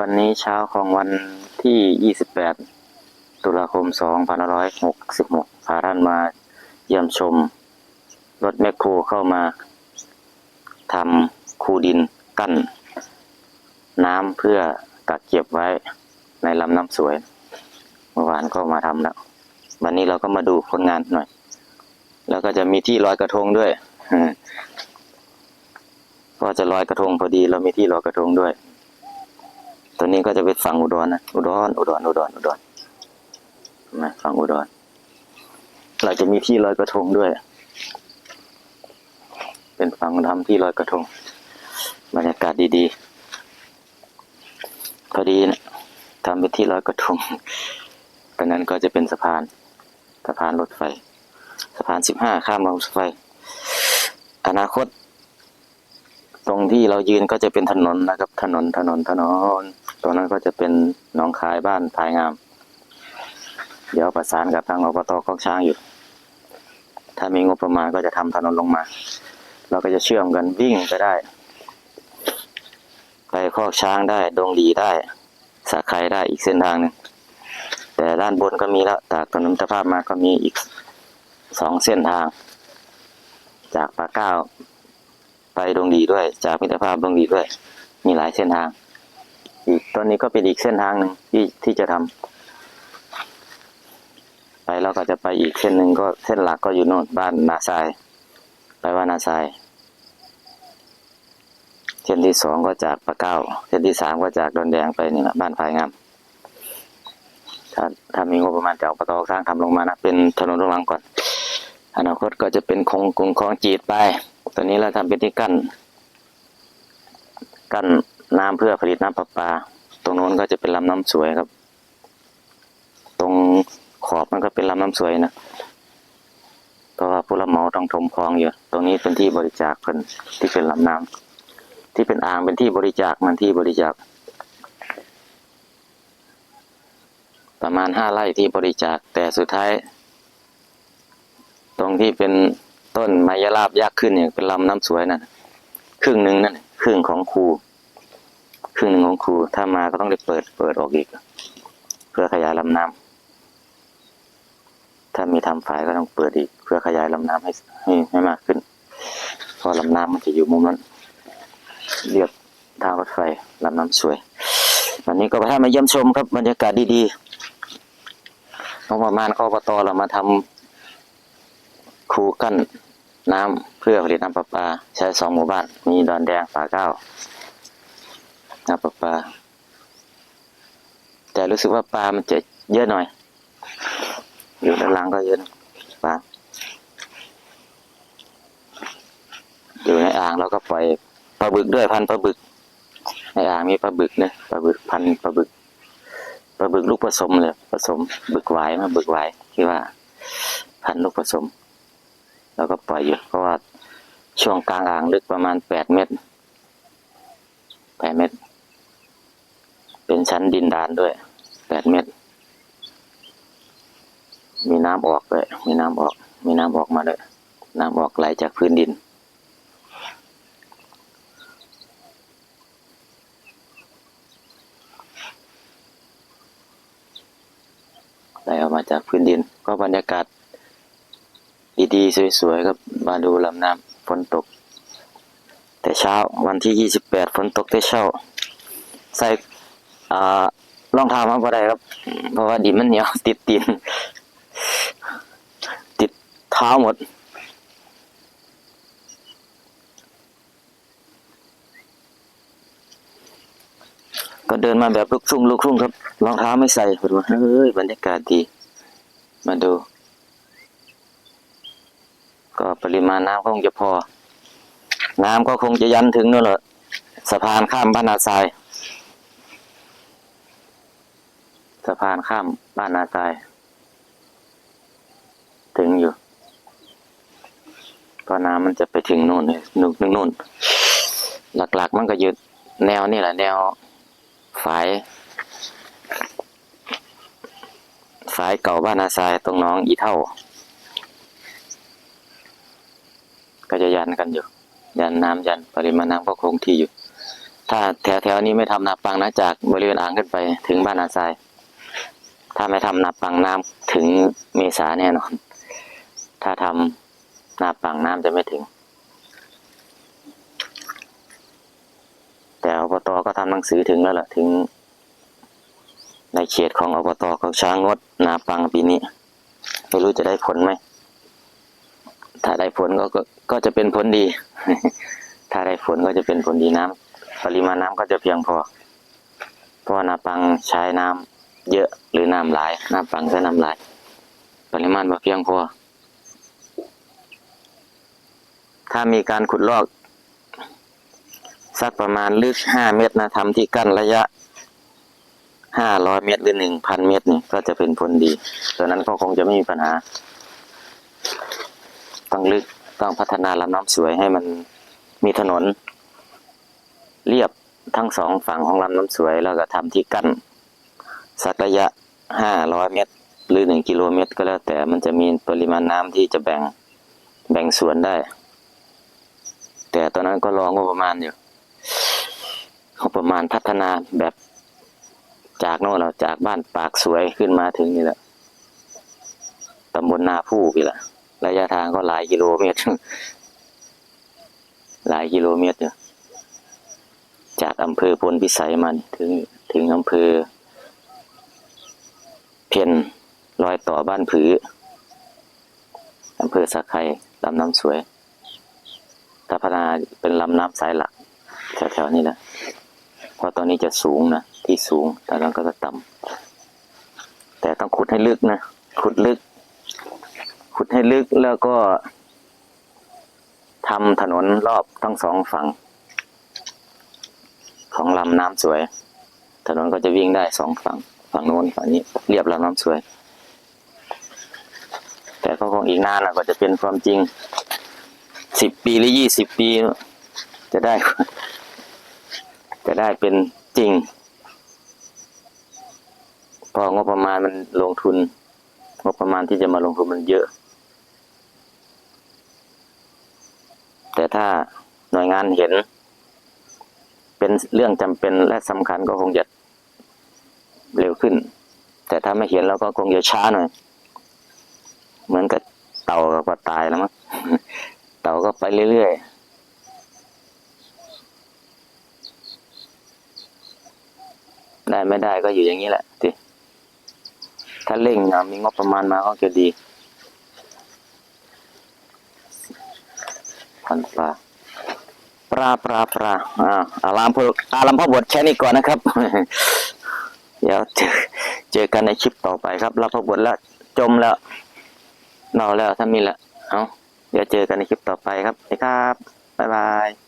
วันนี้เช้าของวันที่ 28 ตุลาคม 2566พาท่านมาเยี่ยมชม รถแมคโครเข้ามาทำคูดินกั้น น้ำเพื่อกักเก็บไว้ในลำน้ำสวย เมื่อวานก็มาทำแล้ว วันนี้เราก็มาดูผลงานหน่อย แล้วก็จะมีที่ลอยกระทงด้วยก็จะลอยกระทงพอดีเรามีที่ลอยกระทงด้วย ตัวนี้ก็จะเป็นฝั่งอุดรนะอุดรอุดรอุดรอุดรนะฝั่งอุดรเราจะมีที่ลอยกระทงด้วย เป็นฝั่งทำที่ลอยกระทงบรรยากาศดีๆ พอดีนะทำเป็นที่ลอยกระทงตอนนั้นก็จะเป็นสะพานสะพานรถไฟ สะพานสิบห้าข้ามรางรถไฟ อนาคต ตรงที่เรายืนก็จะเป็นถนนนะครับ ถนนถนนถนน รงนั้นก็จะเป็นหนองคายบ้านพายงาม เดี๋ยวประสานกับทางอบตคองช้างอยู่ ถ้ามีงบประมาณก็จะทำถนนลงมา เราก็จะเชื่อมกันวิ่งไปได้ ไปคอกช้างได้ดงหลีได้สาไครได้อีกเส้นทางหนึ่งแต่ด้านบนก็มีแล้วจากถนนมิตรภาพมาก็มีอีกสองเส้นทาง จากปากเก้าไปดงดีด้วย จากมิตรภาพดงดีด้วย มีหลายเส้นทาง ต้นนี้ก็เป็นอีกเส้นทางหนึ่งที่ที่จะทำไปแล้วก็จะไปอีกเส้นหนึ่งก็เส้นหลักก็อยู่โน่นบ้านนาทราย ไปว่านาทรายเส้นที่สองก็จากปะเก้าเส้นที่สามก็จากดอนแดงไปนี่แหละบ้านพายงามถ้าถ้ามีงบประมาณจากอบตสร้างทำลงมานะเป็นถนนระหว่างก่อน อนาคตก็จะเป็นคงกรุงคลองจีดไปตอนนี้เราทำเป็นที่กั้นกั้นน้ำเพื่อผลิตน้ำประปา ตรงโน้นก็จะเป็นลำน้ำสวยครับ ตรงขอบมันก็เป็นลำน้ำสวยนะเพราะว่าผู้รับเหมาต้องถมคลองอยู่ตรงนี้เป็นที่บริจาคเพิ่นที่เป็นลำน้ำที่เป็นอ่างเป็นที่บริจาคมันที่บริจาค ประมาณห้าไร่ที่บริจาค แต่สุดท้าย ตรงที่เป็นต้นไมยราบยักษ์ขึ้นเนี่ยเป็นลำน้ำสวยนะครึ่งหนึ่งนั่นครึ่งของครู ครึ่งหนึ่งของครู ถ้ามาก็ต้องได้เปิดเปิดออกอีก เพื่อขยายลำน้ำถ้ามีทำฝายก็ต้องเปิดอีก เพื่อขยายลำน้ำให้ให้ให้มากขึ้น เพราะลำน้ำมันจะอยู่มุมนั้นเรียบทางรถไฟลำน้ำสวย วันนี้ก็ไปให้มาเยี่ยมชมครับบรรยากาศดีๆงบประมาณกอบตเรามาทำคูกั้นน้ำเพื่อผลิตน้ำประปา ใช้สองหมู่บ้าน มีดอนแดงฝาเก้า น้ำประปา แต่รู้สึกว่าปลามันจะเยอะหน่อย อยู่ด้านล่างก็เยอะปลาอยู่ในอ่างเราก็ปล่อยปลาบึกด้วยพันปลาบึก ในอ่างมีปลาบึกเนี่ยปลาบึกพันปลาบึกปลาบึกลูกผสมเลยผสมบึกหวายมาบึกหวายที่ว่า พันลูกผสม แล้วก็ปล่อยอยู่เพราะว่าช่วงกลางอ่างลึกประมาณแปดเมตรแปดเมตร เป็นชั้นดินดานด้วยแปดเมตรมีน้ำออกด้วยมีน้ำออก มีน้ำออกมาด้วยน้ำออกไหลจากพื้นดิน ไหลออกมาจากพื้นดิน ก็บรรยากาศ ดีๆ สวยๆครับมาดูลำน้ำฝนตก แต่เช้าวันที่ยี่สิบแปดฝนตกแต่เช้า ใส่ อ่ารองเท้ามาบ่ได้ครับ เพราะว่าดินมันเหนียวติดตีนติดเท้าหมดก็เดินมาแบบลุกทุ่งลุกทุ่งครับรองเท้าไม่ใส่ผมว่าเฮ้ยบรรยากาศดี มาดู ก็ปริมาณน้ำก็คงจะพอ น้ำก็คงจะยันถึงนู่นแหละสะพานข้ามบ้านนาทราย สะพานข้ามบ้านนาทราย ถึงอยู่ก็น้ำมันจะไปถึงนู่นเนู่นนู่นนู่นหลักๆ มันก็อยู่แนวนี่แหละ แนวฝายฝายเก่าบ้านนาทรายตรงน้องอีเท่า ก็จะยันกันอยู่ ยันน้ำยันปริมาณน้ำก็คงที่อยู่ ถ้าแถวแถวๆนี้ไม่ทำนาปังนะจากบริเวณอ่างขึ้นไปถึงบ้านนาทราย ถ้าไม่ทำนาปังน้ำถึงเมษาแน่นอน ถ้าทำนาปังน้ำจะไม่ถึง แต่อบตก็ทำหนังสือถึงแล้วล่ะถึง ในเขตของอบตเขาช้างงดนาปังปีนี้ไม่รู้จะได้ผลไหม ถ้าได้ผลก็ก็จะเป็นผลดี ถ้าได้ผลก็จะเป็นผลดีน้ำปริมาณน้ำก็จะเพียงพอ เพราะนาปังใช้น้ำ เยอะหรือน้ำหลายนาปังใช้น้ำหลาย ปริมาณบ่เพียงพอถ้ามีการขุดลอก สักประมาณลึกห้าเมตรนะทำที่กั้นระยะห้าร้อยเมตรหรือหนึ่งพันเมตรนี่ก็จะเป็นผลดีดังนั้นก็คงจะไม่มีปัญหา ต้องลึกต้องพัฒนาลำน้ำสวยให้มันมีถนน เรียบทั้งสองฝั่งของลำน้ำสวยแล้วก็ทำที่กั้น สักระยะห้าร้อยเมตร หรือหนึ่งกิโลเมตร ก็แล้วแต่มันจะมีปริมาณน้ำที่จะแบ่งแบ่งส่วนได้ แต่ตอนนั้นก็รองบประมาณอยู่งบประมาณพัฒนาแบบจากโน่นเราจากบ้านปากสวยขึ้นมาถึงนี่แหละตำบลนาผู้พี่ละระยะทางก็หลายกิโลเมตร หลายกิโลเมตรอยู่จากอำเภอพลพิสัยมานี่ถึงถึงอำเภอ พียนรอยต่อบ้านผืออำเภอสักไข่ลำน้ำสวยถ้าพัฒนาเป็นลำน้ำสายหลักแถวๆนี้แหละเพราะตอนนี้จะสูงนะ ที่สูง แต่นั้นก็จะต่ำแต่ต้องขุดให้ลึกนะ ขุดลึก ขุดให้ลึกแล้วก็ทำถนนรอบทั้งสองฝั่ง ของลำน้ำสวย ถนนก็จะวิ่งได้สองฝั่ง ฝั่งโน้นฝั่งนี้ เรียบลำน้ำสวย แต่ก็คงอีกนานนะกว่าจะเป็นความจริงสิบปีหรือยี่สิบปี จะได้ จะได้เป็นจริง พองบประมาณมันลงทุน งบประมาณที่จะมาลงทุนมันเยอะ แต่ถ้าหน่วยงานเห็น เป็นเรื่องจำเป็นและสำคัญก็คงจะ ขึ้น แต่ถ้าไม่เห็นแล้วก็คงจะช้าหน่อยเหมือนกับเต่ากับปลาตายแล้วมั้งเต่าก็ไปเรื่อยๆได้ไม่ได้ก็อยู่อย่างนี้แหละสิถ้าเร่งนะมีงบประมาณมาก็จะดีพันปลาปลาปลาปลาอ่าอารามพอารามพอบทแค่นี้ก่อนนะครับ เดี๋ยวเจอเจอกันในคลิปต่อไปครับ รับพอบทแล้วจมแล้วเน่าแล้วถ้ามีละเอาเดี๋ยวเจอกันในคลิปต่อไปครับสวัสดีครับบาย